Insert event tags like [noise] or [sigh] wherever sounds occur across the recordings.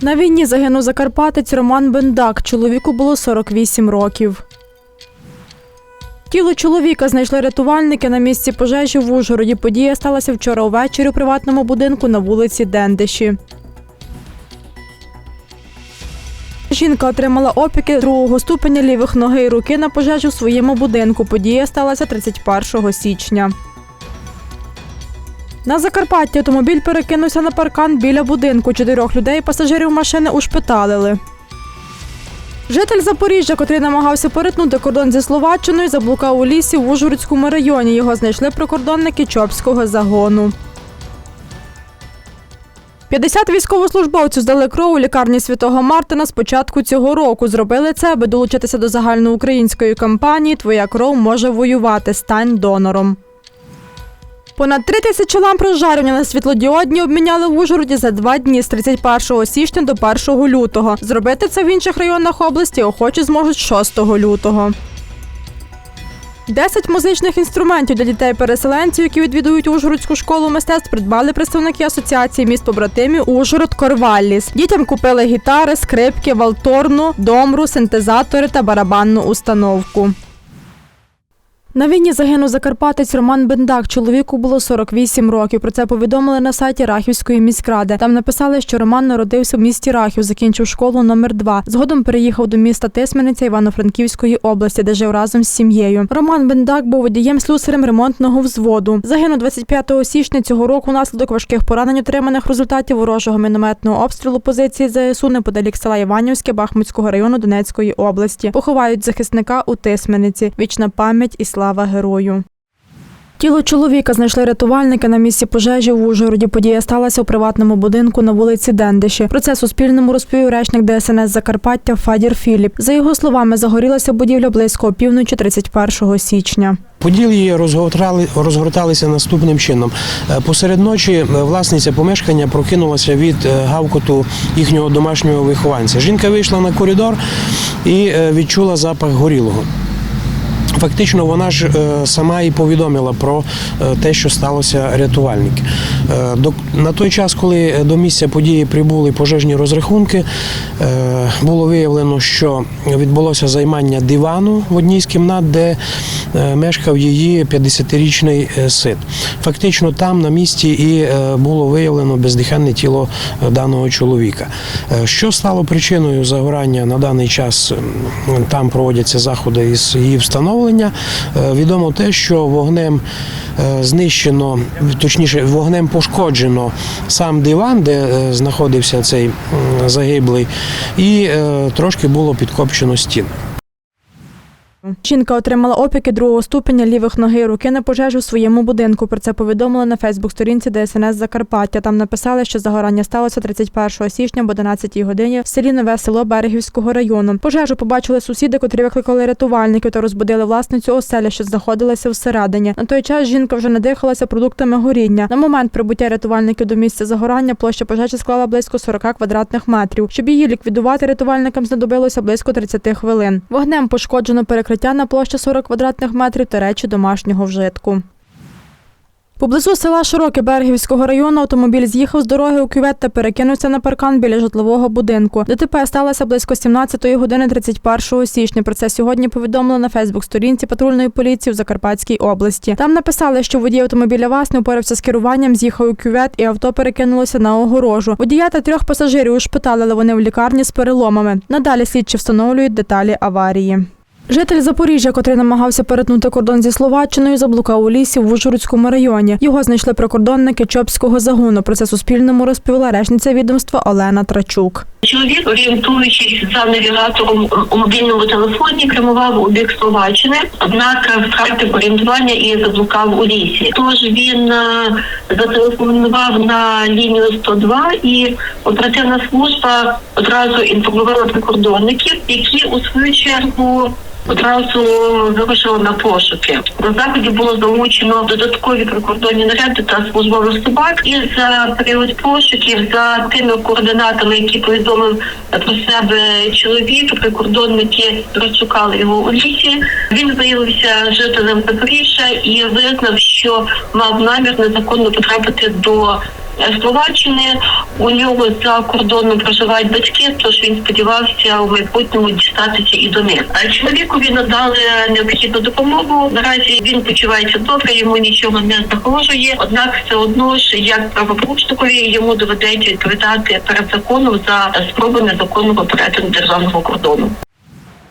На війні загинув закарпатець Роман Бендак. Чоловіку було 48 років. Тіло чоловіка знайшли рятувальники на місці пожежі в Ужгороді. Подія сталася вчора увечері у приватному будинку на вулиці Дендиші. Жінка отримала опіки другого ступеня лівих ноги і руки на пожежі у своєму будинку. Подія сталася 31 січня. На Закарпатті автомобіль перекинувся на паркан біля будинку. Чотирьох людей пасажирів машини ушпиталили. Житель Запоріжжя, котрий намагався перетнути кордон зі Словаччиною, заблукав у лісі в Ужгородському районі. Його знайшли прикордонники Чопського загону. 50 військовослужбовців здали кров у лікарні Святого Мартина з початку цього року. Зробили це, аби долучитися до загальноукраїнської кампанії Твоя кров може воювати. Стань донором. Понад три тисячі ламп розжарювання на світлодіодні обміняли в Ужгороді за два дні з 31 січня до 1 лютого. Зробити це в інших районах області охочі зможуть 6 лютого. Десять музичних інструментів для дітей-переселенців, які відвідують Ужгородську школу мистецтв, придбали представники асоціації міст побратимів Ужгород Корвалліс. Дітям купили гітари, скрипки, валторну, домру, синтезатори та барабанну установку. На війні загинув закарпатець Роман Бендак. Чоловіку було 48 років. Про це повідомили на сайті Рахівської міськради. Там написали, що Роман народився в місті Рахів, закінчив школу номер 2 Згодом переїхав до міста Тисмениця Івано-Франківської області, де жив разом з сім'єю. Роман Бендак був водієм слюсарем ремонтного взводу. Загинув 25 січня цього року внаслідок важких поранень, отриманих в результаті ворожого мінометного обстрілу позиції ЗСУ неподалік села Іванівське Бахмутського району Донецької області. Поховають захисника у Тисмениці. Вічна пам'ять і слава герою. Тіло чоловіка знайшли рятувальники на місці пожежі в Ужгороді. Подія сталася у приватному будинку на вулиці Дендиші. Про це Суспільному розповів речник ДСНС Закарпаття Фадір Філіп. За його словами, загорілася будівля близько опівночі 31 січня. Події розгортали, розгорталися наступним чином. Е, Посеред ночі е, власниця помешкання прокинулася від е, гавкоту їхнього домашнього вихованця. Жінка вийшла на коридор і відчула запах горілого. Фактично, вона ж е, сама і повідомила про е, те, що сталося рятувальники. Е, На той час, коли до місця події прибули пожежні розрахунки, було виявлено, що відбулося займання дивану в одній з кімнат, де мешкав її 50-річний е, син. Фактично, там на місці і було виявлено бездиханне тіло даного чоловіка. Що стало причиною загорання на даний час? Там проводяться заходи із її встановлення. Е, Відомо те, що вогнем е, знищено, точніше, вогнем пошкоджено сам диван, де е, знаходився цей загиблий, і трошки було підкопчено Жінка отримала опіки другого ступеня лівих ноги і руки на пожежу в своєму будинку. Про це повідомили на Фейсбук-сторінці ДСНС Закарпаття. Там написали, що загорання сталося 31 січня об 11 годині в селі Нове село Берегівського району. Пожежу побачили сусіди, котрі викликали рятувальників та розбудили власницю оселя, що знаходилася всередині. На той час жінка вже надихалася продуктами горіння. На момент прибуття рятувальників до місця загорання площа пожежі склала близько 40 квадратних метрів. Щоб її ліквідувати, рятувальникам знадобилося близько 30 хвилин. Вогнем пошкоджено перекриття на площі 40 квадратних метрів та речі домашнього вжитку. Поблизу села Широке Берегівського району автомобіль з'їхав з дороги у кювет та перекинувся на паркан біля житлового будинку. ДТП сталося близько 17 години 31 січня. Про це сьогодні повідомили на Фейсбук-сторінці патрульної поліції в Закарпатській області. Там написали, що водій автомобіля ВАЗ не упорався з керуванням, з'їхав у кювет і авто перекинулося на огорожу. Водія та трьох пасажирів ушпиталили вони в лікарні з переломами. Надалі слідчі встановлюють деталі аварії. Житель Запоріжжя, котрий намагався перетнути кордон зі Словаччиною, заблукав у лісі в Ужгородському районі. Його знайшли прикордонники Чопського загону. Про це Суспільному розповіла речниця відомства Олена Трачук. Чоловік, орієнтуючись за навігатором у мобільному телефоні, прямував у бік Словаччини, однак втратив орієнтування і заблукав у лісі. Тож він е, зателефонував на лінію 102 і оперативна служба одразу інформувала прикордонників, які у свою чергу. Одразу вирушили на пошуки. До заходів було залучено додаткові прикордонні наряди та службових собак. І за період пошуків, за тими координатами, які повідомив про себе чоловік, прикордонники розшукали його у лісі. Він виявився жителем Запоріжжя і визнав, що мав намір незаконно потрапити до Словаччини. У нього за кордоном проживають батьки, тож він сподівався у майбутньому дістатися і до них. А чоловікові надали необхідну допомогу. Наразі він почувається добре, йому нічого не загрожує. Однак, все одно ж як правопорушникові йому доведеться відповідати перед законом за спробу незаконного перетину державного кордону.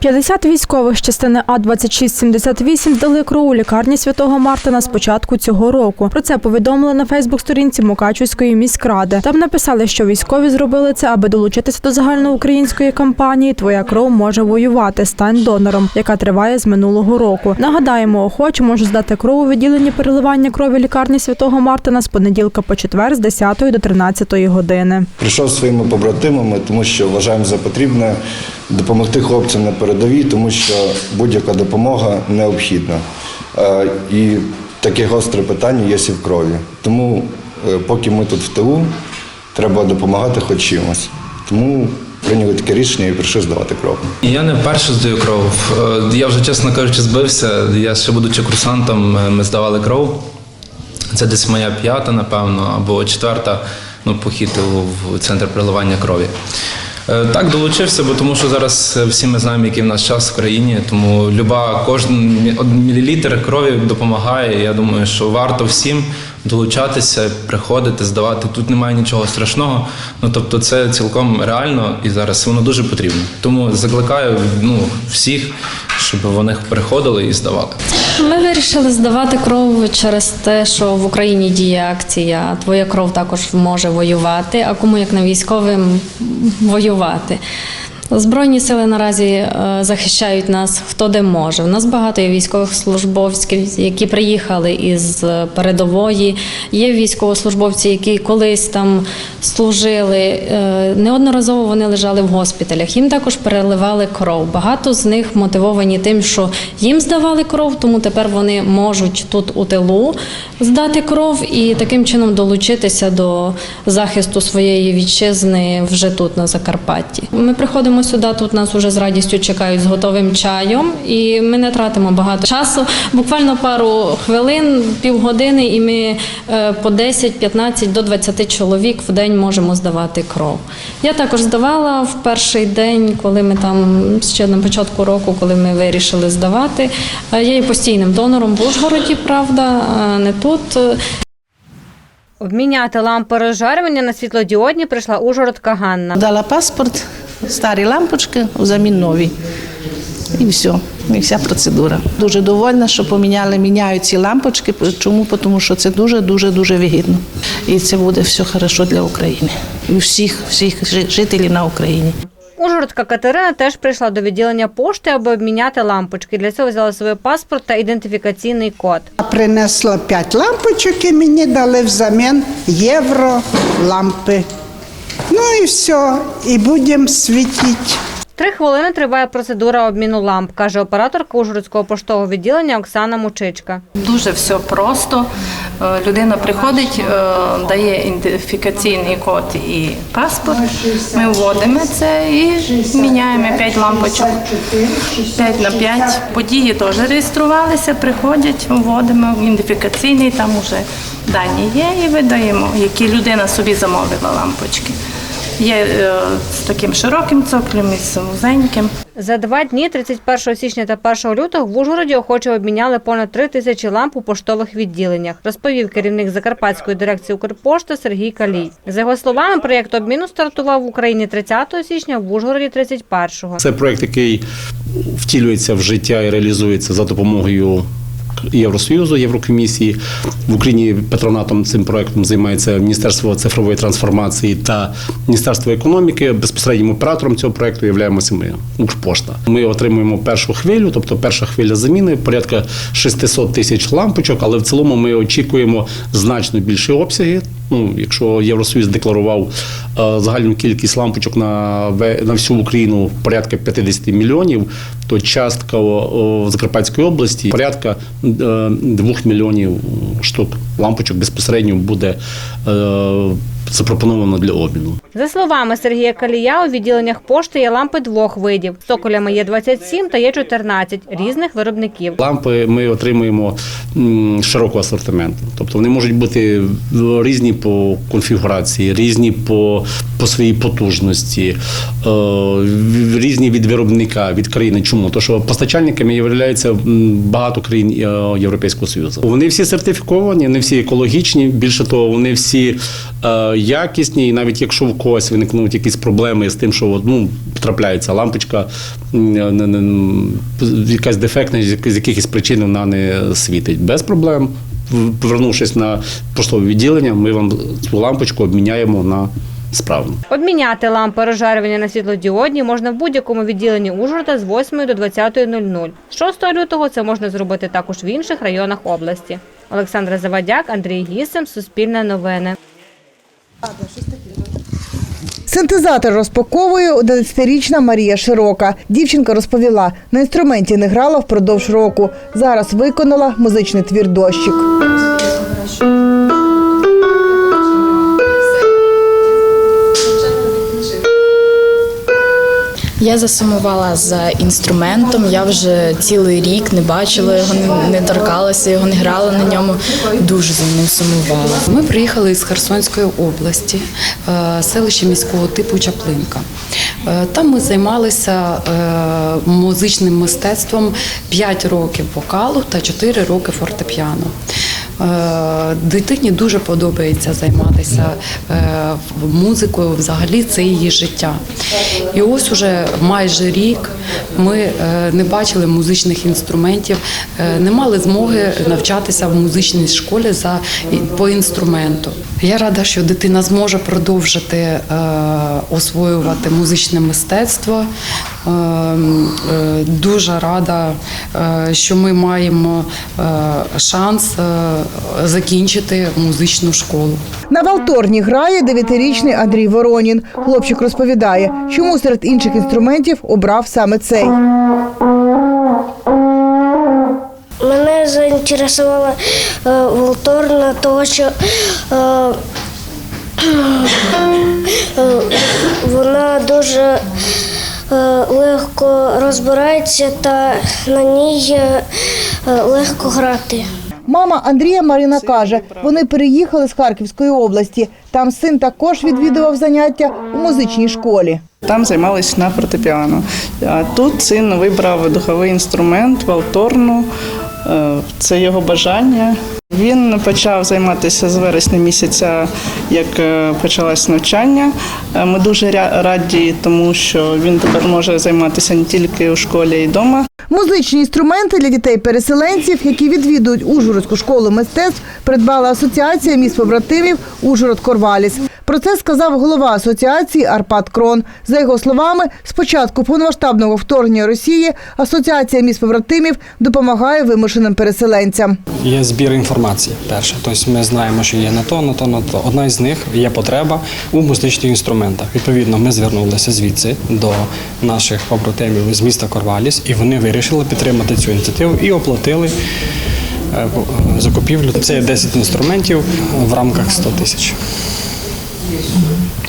50 військових з частини А-2678 здали кров у лікарні Святого Мартина з початку цього року. Про це повідомили на Фейсбук-сторінці Мукачівської міськради. Там написали, що військові зробили це, аби долучитися до загальноукраїнської кампанії Твоя кров може воювати. Стань донором, яка триває з минулого року. Нагадаємо, охочі можуть здати кров у відділенні переливання крові лікарні Святого Мартина з понеділка по четвер з 10 до 13 години. Прийшов своїми побратимами, тому що вважаємо за потрібне допомогти хлопцям на передовій, тому що будь-яка допомога необхідна. Е, І таке гостре питання є і в крові. Тому, е, поки ми тут в тилу, треба допомагати хоч чимось. Тому прийняли таке рішення і прийшли здавати кров. Я не вперше здаю кров. Е, Я вже, чесно кажучи, збився. Я ще будучи курсантом, ми здавали кров. Це десь моя п'ята, напевно, або четверта ну, похід в центр приливання крові. Е, Так, долучився, бо тому що зараз е, всі ми знаємо, який в нас час в країні, тому люба, кожен мілілітр крові допомагає. Я думаю, що варто всім долучатися, приходити, здавати. Тут немає нічого страшного. Ну тобто, це цілком реально і зараз воно дуже потрібно. Тому закликаю ну, всіх, щоб вони приходили і здавали. Ми вирішили здавати кров через те, що в Україні діє акція Твоя кров також може воювати, а кому як не військовим воювати. Збройні сили наразі е, захищають нас хто де може. У нас багато є військових службовців, які приїхали із передової. Є військовослужбовці, які колись там служили. Е, Неодноразово вони лежали в госпіталях. Їм також переливали кров. Багато з них мотивовані тим, що їм здавали кров, тому тепер вони можуть тут у тилу здати кров і таким чином долучитися до захисту своєї вітчизни вже тут на Закарпатті. Ми приходимо сюди, тут нас уже з радістю чекають з готовим чаєм, і ми не тратимо багато часу. Буквально пару хвилин, півгодини, і ми е, по 10, 15 до 20 чоловік в день можемо здавати кров. Я також здавала в перший день, коли ми там ще на початку року, коли ми вирішили здавати. Я є постійним донором в Ужгороді, правда, а не тут. Обміняти лампи розжарювання на світлодіодні прийшла Ужгородка Ганна. Дала паспорт, старі лампочки, взамін нові. І все, і вся процедура. Дуже довольна, що поміняли, міняють ці лампочки. Чому? Тому що це дуже, дуже, дуже вигідно. І це буде все хорошо для України. І всіх, всіх жителів на Україні. Ужгородка Катерина теж прийшла до відділення пошти, аби обміняти лампочки. Для цього взяла свій паспорт та ідентифікаційний код. Принесла п'ять лампочок і мені дали взамін євро лампи. Ну і все, і будем світити. Три хвилини триває процедура обміну ламп, каже операторка Ужгородського поштового відділення Оксана Мучичка. Дуже все просто. Е, Людина приходить, е, дає ідентифікаційний код і паспорт. Ми вводимо це і міняємо 5 лампочок. 5 на 5. Події теж реєструвалися, приходять, вводимо ідентифікаційний, там вже дані є і видаємо, які людина собі замовила лампочки. Є е, з таким широким цоклем і з вузеньким. За два дні, 31 січня та 1 лютого, в Ужгороді охоче обміняли понад три тисячі ламп у поштових відділеннях, розповів керівник Закарпатської дирекції Укрпошти Сергій Калій. За його словами, проєкт обміну стартував в Україні 30 січня, в Ужгороді 31-го. Це проект, який втілюється в життя і реалізується за допомогою Євросоюзу, Єврокомісії. В Україні патронатом цим проектом займається Міністерство цифрової трансформації та Міністерство економіки. Безпосереднім оператором цього проекту являємося ми, Укрпошта. Ми отримуємо першу хвилю, тобто перша хвиля заміни, порядка 600 тисяч лампочок, але в цілому ми очікуємо значно більші обсяги. Ну, якщо Євросоюз декларував е, загальну кількість лампочок на, на всю Україну порядка 50 мільйонів, то частка о, Закарпатської області порядка е, 2 мільйонів штук лампочок безпосередньо буде е, запропоновано для обміну. За словами Сергія Калія, у відділеннях пошти є лампи двох видів. З токолями є 27 та є 14 різних виробників. Лампи ми отримуємо широкого асортименту. Тобто вони можуть бути різні по конфігурації, різні по, по своїй потужності, е, різні від виробника, від країни. Чому? Тому що постачальниками є багато країн е, Європейського Союзу. Вони всі сертифіковані, вони всі екологічні. Більше того, вони всі е, якісні, і навіть якщо в когось виникнуть якісь проблеми з тим, що ну, трапляється лампочка, не- якась дефектна, з якихось причин вона не світить. Без проблем. Повернувшись на поштове відділення, ми вам цю лампочку обміняємо на справну. Обміняти лампи розжарювання на світлодіодні можна в будь-якому відділенні Ужгорода з 8 до 20.00. З 6 лютого це можна зробити також в інших районах області. Олександра Завадяк, Андрій Гісем, Суспільне новини. Синтезатор розпаковує 11-річна Марія Широка. Дівчинка розповіла, на інструменті не грала впродовж року. Зараз виконала музичний твір дощик. Я засумувала за інструментом. Я вже цілий рік не бачила його, не, торкалася його, не грала на ньому. Дуже за ним сумувала. Ми приїхали з Херсонської області, е, селище міського типу Чаплинка. Е, Там ми займалися е, музичним мистецтвом 5 років вокалу та 4 роки фортепіано. Е, Дитині дуже подобається займатися е, музикою, взагалі це її життя. І ось уже майже рік ми е, не бачили музичних інструментів, не мали змоги навчатися в музичній школі за по інструменту. Я рада, що дитина зможе продовжити освоювати музичне мистецтво. Е, е, Дуже рада, е, що ми маємо е, шанс закінчити музичну школу. На валторні грає 9-річний Андрій Воронін. Хлопчик розповідає, чому серед інших інструментів обрав саме цей. Мене заінтересувала е, волторна, тому що е, [clears throat] е, вона дуже е, легко розбирається та на ній е, е, легко грати. Мама Андрія Марина каже, вони переїхали з Харківської області. Там син також відвідував заняття у музичній школі. Там займалися на фортепіано. А тут син вибрав духовий інструмент, валторну. Е, Це його бажання. Він почав займатися з вересня місяця, як е, почалось навчання. Е, Ми дуже раді, тому що він тепер може займатися не тільки у школі, й вдома. Музичні інструменти для дітей-переселенців, які відвідують Ужгородську школу мистецтв, придбала асоціація міст побратимів Ужгород Корваліс. Про це сказав голова асоціації Арпад Крон. За його словами, з початку повномасштабного вторгнення Росії асоціація міст побратимів допомагає вимушеним переселенцям. Є збір інформації. Перше, тобто ми знаємо, що є на то, на то, на то. Одна із них є потреба у музичних інструментах. Відповідно, ми звернулися звідси до наших побратимів з міста Корваліс, і вони вирішили підтримати цю ініціативу і оплатили е, закупівлю. Це є 10 інструментів в рамках 100 тисяч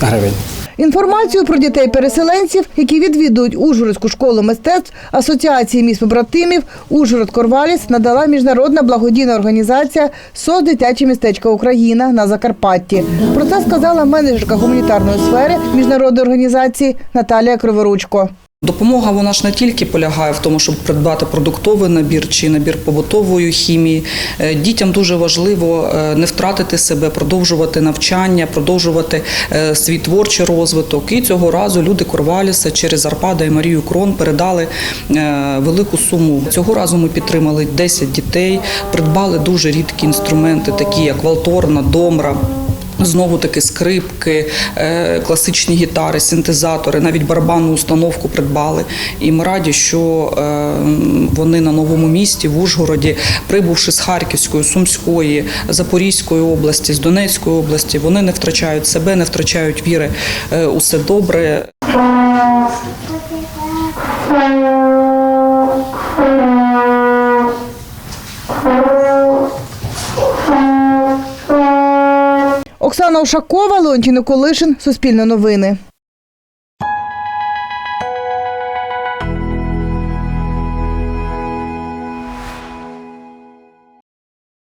гривень. Інформацію про дітей-переселенців, які відвідують Ужгородську школу мистецтв Асоціації міст побратимів Ужгород Корваліс надала міжнародна благодійна організація СОС Дитяче містечко Україна на Закарпатті. Про це сказала менеджерка гуманітарної сфери міжнародної організації Наталія Криворучко. Допомога вона ж не тільки полягає в тому, щоб придбати продуктовий набір чи набір побутової хімії. Е, Дітям дуже важливо е, не втратити себе, продовжувати навчання, продовжувати е, свій творчий розвиток. І цього разу люди Корваліса через Арпада і Марію Крон передали велику суму. Цього разу ми підтримали 10 дітей, придбали дуже рідкі інструменти, такі як валторна, домра. Знову таки скрипки, е, класичні гітари, синтезатори, навіть барабанну установку придбали. І ми раді, що е, вони на новому місті в Ужгороді, прибувши з Харківської, Сумської, Запорізької області, з Донецької області, вони не втрачають себе, не втрачають віри е, у все добре. Оксана Ушакова, Леонтій Николишин, Суспільне новини.